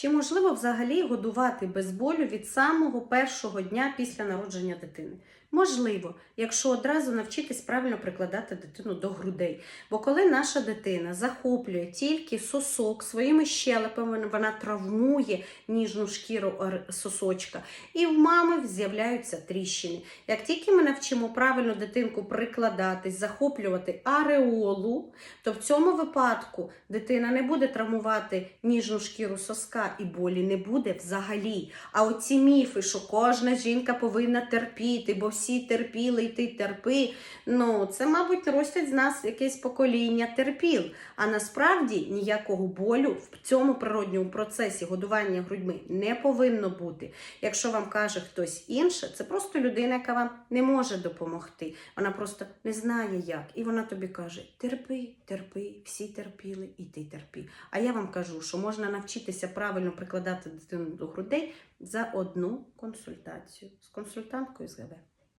Чи можливо взагалі годувати без болю від самого першого дня після народження дитини? Можливо, якщо одразу навчитись правильно прикладати дитину до грудей. Бо коли наша дитина захоплює тільки сосок своїми щелепами, вона травмує ніжну шкіру сосочка, і в мами з'являються тріщини. Як тільки ми навчимо правильно дитинку прикладатись, захоплювати ареолу, то в цьому випадку дитина не буде травмувати ніжну шкіру соска і болі не буде взагалі. А оці міфи, що кожна жінка повинна терпіти, бо всі терпіли, і ти терпи. Ну, це, мабуть, ростять з нас якесь покоління терпіл. А насправді ніякого болю в цьому природньому процесі годування грудьми не повинно бути. Якщо вам каже хтось інше, це просто людина, яка вам не може допомогти. Вона просто не знає як. І вона тобі каже: терпи, терпи, всі терпіли, і ти терпи. А я вам кажу, що можна навчитися правильно прикладати дитину до грудей за одну консультацію з консультанткою з ГВ.